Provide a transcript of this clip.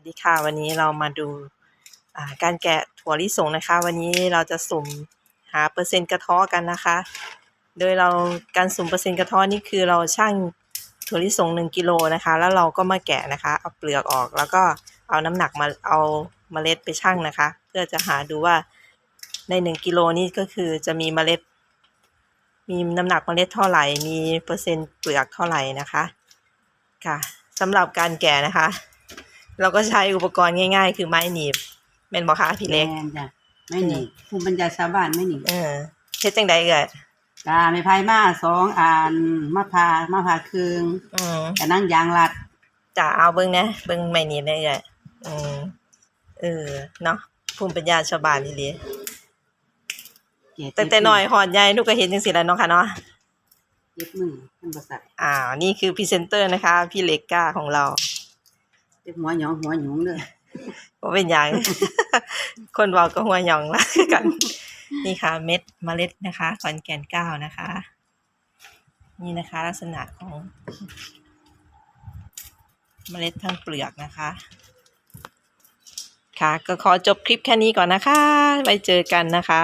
วัสดีค่ะ วันนี้เรามาดูาการแกะถั่วลิสงนะคะ วันนี้เราจะสุ่มหาเปอร์เซ็นต์กระเท้อกันนะคะ โดยเราการสุ่มเปอร์เซ็นต์กระเท้อนี่คือเราชั่งถั่วลิสงหนึ่งกิโลนะคะ แล้วเราก็มาแกะนะคะเอาเปลือกออกแล้วก็เอาน้ำหนักมาเอาเมล็ดไปชั่งนะคะ เพื่อจะหาดูว่าในหนึ่งกิโลนี่ก็คือจะมีเมล็ด มีน้ำหนักเมล็ดเท่าไหร่ มีเปอร์เซ็นต์เปลือกเท่าไหร่นะคะค่ะสำหรับการแกะนะคะ เราก็ใช้อุปกรณ์ง่าย ๆ คือไม้หนีบแม่นบ่คะพี่เล็กแม่นจ้ะไม่หนีภูมิปัญญาชาวบ้านไม่หนีเออเฮ็ดจังใดเอ่ยกาไม่พายมาสองอันมะพร้าวมะพร้าวครึ่งอืมแต่นั่งยางรัดจะเอาเบิ่งนะเบิ่งไม้หนีบได้เอ่ยอืมเออเนาะภูมิปัญญาชาวบ้านนี่หลีเจ็ดตั้งแต่น้อยหอดใหญ่หนูก็เห็นจังซี่แหล้วเนาะค่ะเนาะเจ็บมือมันบ่ใส่อ้าวนี่คือพรีเซนเตอร์นะคะ พี่เล็กก้าของเราเจ็บหัวหยองหัวหยุงเลยบ่เป็นหยังคนเว้าก็หัวหยองละกัน นี่ค่ะ เม็ดเมล็ดนะคะขอนแก่นเก้านะคะ นี่นะคะ ลักษณะของ เมล็ดทั้งเปลือกนะคะ ค่ะ ก็ขอจบคลิปแค่นี้ก่อนนะคะ ไว้เจอกันนะคะ